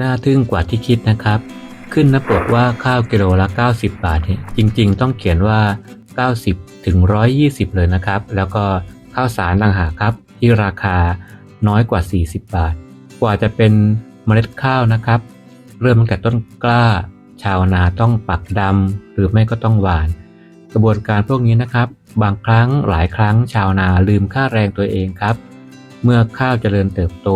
น่าทึ่งกว่าที่คิดนะครับ ขึ้นน้าปกว่าข้าวกิโลละ 90 บาทเนี่ยจริง ๆ ต้องเขียนว่า 90 ถึง 120 เลยนะครับ แล้วก็ข้าวสารต่างหากครับ ที่ราคาน้อยกว่า 40 บาท กว่าจะเป็นเมล็ดข้าวนะครับ เริ่มตั้งแต่ต้นกล้า ชาวนาต้องปักดำหรือไม่ก็ต้องหวาน กระบวนการพวกนี้นะครับ บางครั้งหลายครั้งชาวนาลืมค่าแรงตัวเองครับ เมื่อข้าวเจริญเติบโต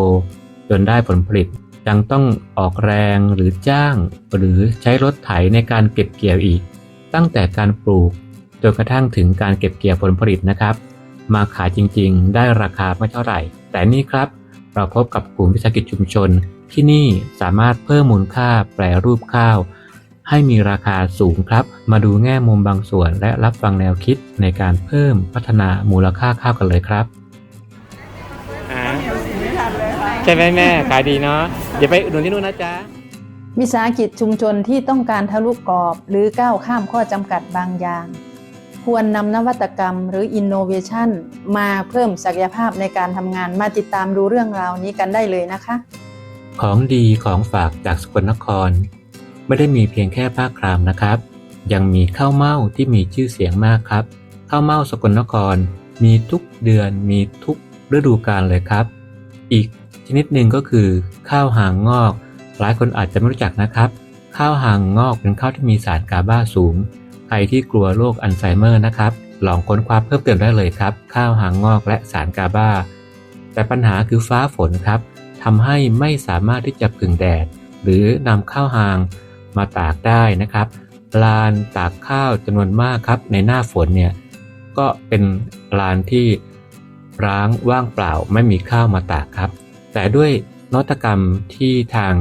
จนได้ผลผลิต ยังต้องออกแรงหรือจ้าง หรือใช้รถไถในการเก็บเกี่ยวอีก ตั้งแต่การปลูกจนกระทั่งถึงการเก็บเกี่ยวผลผลิตนะครับ มาขายจริงๆ ได้ราคาไม่เท่าไหร่ แต่นี่ครับ เราพบกับกลุ่มวิสาหกิจชุมชน ที่นี่สามารถเพิ่มมูลค่าแปรรูปข้าว ให้มีราคาสูงครับ มาดูแง่มุมบางส่วนและรับฟังแนวคิดในการเพิ่มพัฒนามูลค่าข้าวกันเลยครับใช่ไหมแม่ขายดีเนาะ เดี๋ยวไปอุดหนุนที่นู่นนะจ๊ะ วิสาหกิจชุมชนที่ต้องการทะลุกรอบ หรือก้าวข้ามข้อจำกัดบางอย่าง ควรนำนวัตกรรมหรือ innovation มาเพิ่มศักยภาพในการทำงานมาติดตามดูเรื่องราวนี้กันได้เลยนะคะ ของดีของฝากจากสกลนคร ไม่ได้มีเพียงแค่ผ้าครามนะครับ ยังมีข้าวเม่าที่มีชื่อเสียงมากครับข้าวเม่าสกลนคร มีทุกเดือนมีทุกฤดูกาลเลยครับ อีก ชนิดหนึ่งก็คือ ข้าวหางงอก หลายคนอาจจะไม่รู้จักนะครับ ข้าวหางงอกเป็นข้าวที่มีสารกาบาสูง ใครที่กลัวโรคอัลไซเมอร์นะครับ ลองค้นคว้าเพิ่มเติมได้เลยครับ ข้าวหางงอกและสารกาบา แต่ปัญหาคือฟ้าฝนครับทำให้ไม่สามารถที่จะผึ่งแดด หรือนำข้าวหางมาตากได้นะครับลานตากข้าวจำนวนมากครับ ในหน้าฝนเนี่ยก็เป็นลานที่ร้างว่างเปล่าไม่มีข้าวมาตากครับ แต่ด้วยนวัตกรรมที่ทาง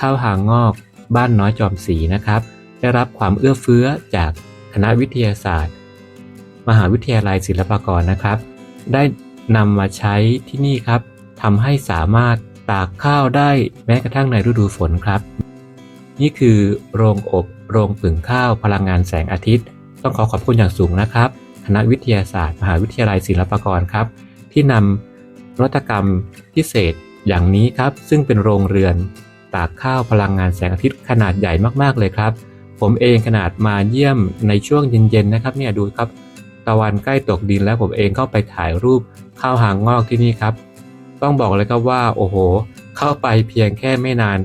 ข้าวหางงอกบ้านน้อยจอมศรีนะครับ ได้รับความเอื้อเฟื้อจากคณะวิทยาศาสตร์ มหาวิทยาลัยศิลปากรนะครับ ได้นำมาใช้ที่นี่ครับทำให้สามารถตากข้าวได้แม้กระทั่งในฤดูฝนครับ นี่คือโรงอบโรงผึ่งข้าวพลังงานแสงอาทิตย์ ต้องขอขอบคุณอย่างสูงนะครับ คณะวิทยาศาสตร์ มหาวิทยาลัยศิลปากรครับ ที่นำนวัตกรรมพิเศษ อย่างนี้ครับซึ่งเป็นโรงเรือน ตากข้าวพลังงานแสงอาทิตย์ขนาดใหญ่มากๆเลยครับ ผมเองขนาดมาเยี่ยมในช่วงเย็นๆนะครับเนี่ยดูครับตะวันใกล้ตกดินแล้วผมเองเข้าไปถ่ายรูปข้าวหางงอกที่นี่ครับ ต้องบอกเลยครับว่าโอ้โห เข้าไปเพียงแค่ไม่นาน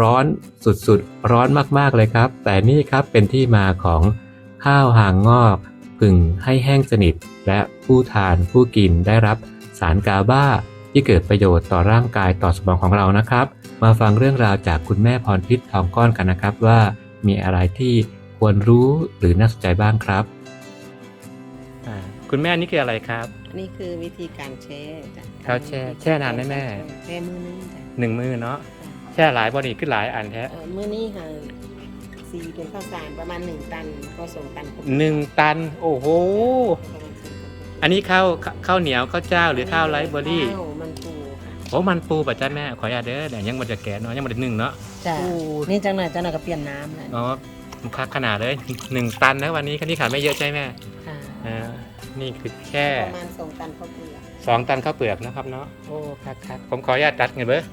ร้อนสุดๆ ร้อนมากๆเลยครับ แต่นี่ครับเป็นที่มาของข้าวหางงอกผึ่งให้แห้งสนิท และผู้ทานผู้กินได้รับสารกาบา ที่เกิดประโยชน์ต่อร่างกายต่อสมองของเรานะครับ มาฟังเรื่องราวจากคุณแม่พรพิษทองก้อนกันนะครับว่ามีอะไรที่ควรรู้หรือน่าสนใจบ้างครับ คุณแม่นี่คืออะไรครับ อันนี้คือวิธีการแช่จ้ะข้าวแช่แช่นานไหมแม่ แช่มือนึงจ้ะหนึ่งมือเนาะแช่หลายบอดี้ขึ้นหลายอันแท้เอ่อมือนี้ค่ะซีเป็นข้าวสารประมาณหนึ่งตันก็สองตันครบหนึ่งตัน โอ้โห ประมาณสี่ตันอันนี้ข้าวข้าวเหนียวข้าวเจ้าหรือข้าวไรซ์เบอรี่ ข้าวมันปูค่ะ โอ้มันปูป่ะจ้าแม่ขออนุญาตเด้อแต่ยังมันจะแก่เนาะยังมันจะนึ่งเนาะจ้ะโอ้นี่จังหน่อยจังหน่อยก็เปลี่ยนน้ำแหละอ๋อคักขนาดเลยหนึ่งตันนะวันนี้คันนี้ขาดไม่เยอะใช่ไหมค่ะอ่านี่คือแค่ประมาณสองตันข้าวเปลือกสองตันข้าวเปลือกนะครับเนาะโอ้คักคักผมขออนุญาตตัดเงินเบอร์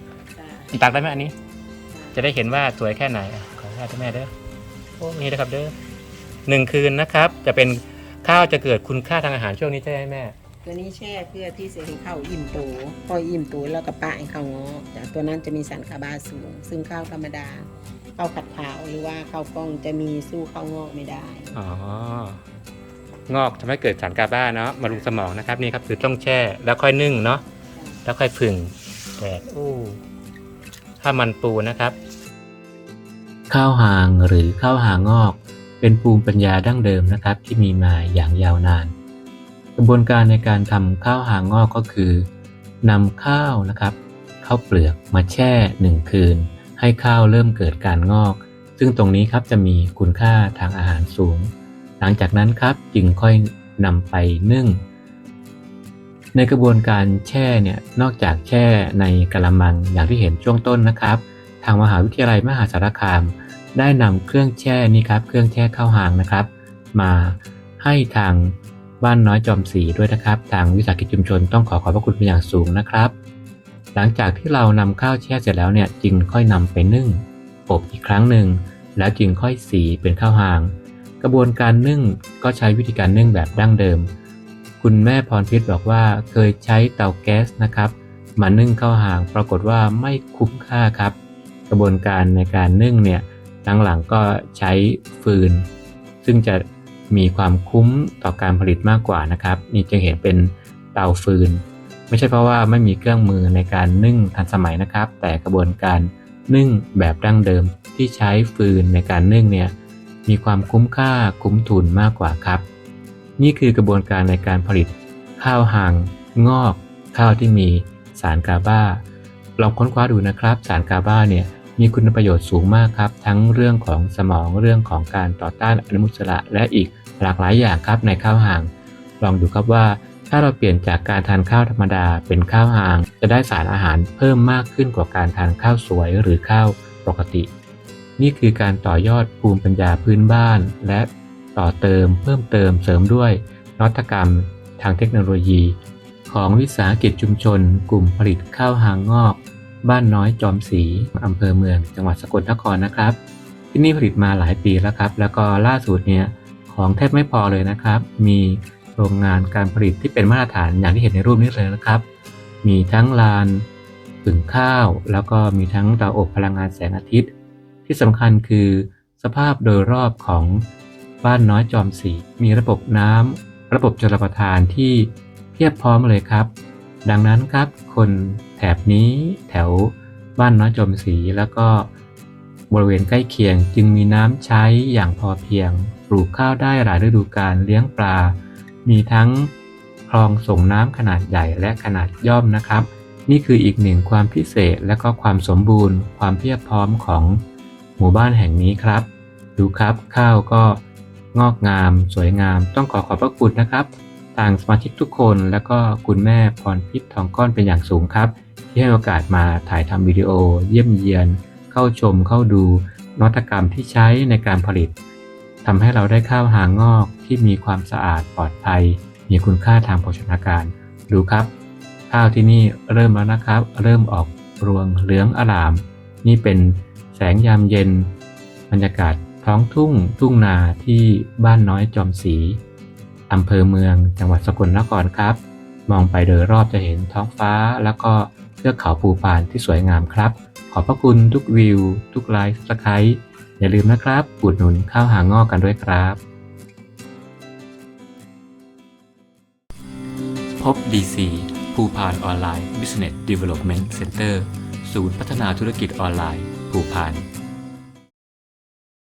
จ้ะตัดได้ไหมอันนี้ จะได้เห็นว่าสวยแค่ไหนอะขออนุญาตแม่เด้อโอ้นี่นะครับเด้อหนึ่งคืนนะครับ จะเป็นข้าวจะเกิดคุณค่าทางอาหารช่วงนี้ใช่ไหมแม่ ตัวนี้แช่เพื่อที่จะให้ข้าวอิ่มโตพออิ่มโตแล้วก็ปะให้ข้าวงอกจ้ะตัวนั้นจะมีสารคาร์บาสูง ซึ่งข้าวธรรมดาข้าวผัดขาวหรือว่าข้าวกล้องจะมีสู้ข้าวงอกไม่ได้ อ๋องอกทำให้เกิดสารกาบ้าเนาะมารุงสมองนะครับนี่ครับคือต้องแช่แล้วค่อยนึ่งเนาะแล้วค่อยผึ่งแดดอู้ถ้ามันปูนะครับ ข้าวหางหรือข้าวหางงอก เป็นภูมิปัญญาดั้งเดิมนะครับ ที่มีมาอย่างยาวนาน กระบวนการในการทำข้าวหางงอกก็คือนำข้าวนะครับข้าวเปลือกมาแช่หนึ่งคืน ให้ข้าวเริ่มเกิดการงอก ซึ่งตรงนี้ครับจะมีคุณค่าทางอาหารสูง หลังจากนั้นครับจึงค่อยนำไปนึ่ง ในกระบวนการแช่เนี่ยนอกจากแช่ในกระมังอย่างที่เห็นช่วงต้นนะครับ ทางมหาวิทยาลัยมหาสารคาม ได้นำเครื่องแช่นี่ครับเครื่องแช่ข้าวหางนะครับ มาให้ทาง บ้านน้อยจอมศรีด้วยนะครับ ทางวิสาหกิจชุมชนต้องขอขอบพระคุณเป็นอย่างสูงนะครับ หลังจากที่เรานำข้าวแช่เสร็จแล้วเนี่ยจึงค่อยนำไปนึ่งอบอีกครั้งหนึ่งแล้วจึงค่อยสีเป็นข้าวหาง กระบวนการนึ่งก็ใช้วิธีการนึ่งแบบดั้งเดิม คุณแม่พรพิษบอกว่าเคยใช้เตาแก๊สนะครับมานึ่งข้าวหาง ปรากฏว่าไม่คุ้มค่าครับ กระบวนการในการนึ่งเนี่ยหลังๆก็ใช้ฟืน ซึ่งจะ มีความคุ้มต่อการผลิตมากกว่านะครับ นี่จึงเห็นเป็นเตาฟืน ไม่ใช่เพราะว่าไม่มีเครื่องมือในการนึ่งทันสมัยนะครับ แต่กระบวนการนึ่งแบบดั้งเดิมที่ใช้ฟืนในการนึ่งเนี่ยมีความคุ้มค่าคุ้มทุนมากกว่าครับ นี่คือกระบวนการในการผลิต ข้าวหางงอก ข้าวที่มีสารกาบาลองค้นคว้าดูนะครับ สารกาบาเนี่ย มีคุณประโยชน์สูงมากครับ ทั้งเรื่องของสมองเรื่องของการต่อต้านอนุมูลอิสระและอีกหลากหลายอย่างครับในข้าวหาง ลองดูครับว่า ถ้าเราเปลี่ยนจากการทานข้าวธรรมดาเป็นข้าวหาง จะได้สารอาหารเพิ่มมากขึ้นกว่าการทานข้าวสวยหรือข้าวปกติ นี่คือการต่อยอดภูมิปัญญาพื้นบ้าน และต่อเติม เพิ่มเติมเสริมด้วยนวัตกรรม ทางเทคโนโลยี ของวิสาหกิจชุมชน กลุ่มผลิตข้าวหางงอก บ้านน้อยจอมศรีอำเภอเมือง จังหวัดสกลนครนะครับ ที่นี่ผลิตมาหลายปีแล้วครับ แล้วก็ล่าสุดเนี่ยของแทบไม่พอเลยนะครับ มีโรงงานการผลิตที่เป็นมาตรฐานอย่างที่เห็นในรูปนี้เลยนะครับ มีทั้งลานผึ่งข้าว แล้วก็มีทั้งเตาอบพลังงานแสงอาทิตย์ ที่สำคัญคือสภาพโดยรอบของบ้านน้อยจอมศรีมีระบบน้ำระบบชลประทานที่เพียบพร้อมเลยครับ ดังนั้นครับ คนแถบนี้แถวบ้านน้อยจมศรีแล้วก็บริเวณใกล้เคียงจึงมีน้ำใช้อย่างพอเพียง ปลูกข้าวได้หลายฤดูกาลเลี้ยงปลา มีทั้งคลองส่งน้ำขนาดใหญ่และขนาดย่อมนะครับ นี่คืออีกหนึ่งความพิเศษและก็ความสมบูรณ์ ความเพียบพร้อมของหมู่บ้านแห่งนี้ครับ ดูครับข้าวก็งอกงาม สวยงาม ต้องขอขอบพระคุณนะครับ ทางสมาชิกทุกคนและก็คุณแม่พรพิษทองก้อนเป็นอย่างสูงครับ ที่ให้โอกาสมาถ่ายทำวิดีโอ เยี่ยมเยียน เข้าชมเข้าดูนวัตกรรมที่ใช้ในการผลิตทำให้เราได้ข้าวหางงอกที่มีความสะอาดปลอดภัย มีคุณค่าทางโภชนาการ ดูครับ ข้าวที่นี่เริ่มแล้วนะครับ เริ่มออกรวงเหลืองอลาม นี่เป็นแสงยามเย็น บรรยากาศท้องทุ่งทุ่งนาที่บ้านน้อยจอมศรี อำเภอเมือง จังหวัดสกลนครครับ มองไปโดยรอบจะเห็นท้องฟ้า แล้วก็เทือกเขาภูพานที่สวยงามครับ ขอบพระคุณทุกวิว ทุกไลค์สไครต์อย่าลืมนะครับอุดหนุนข้าวหางงอกกันด้วยครับ พบ DC ภูพานออนไลน์ Business Development Center ศูนย์พัฒนาธุรกิจออนไลน์ ภูพาน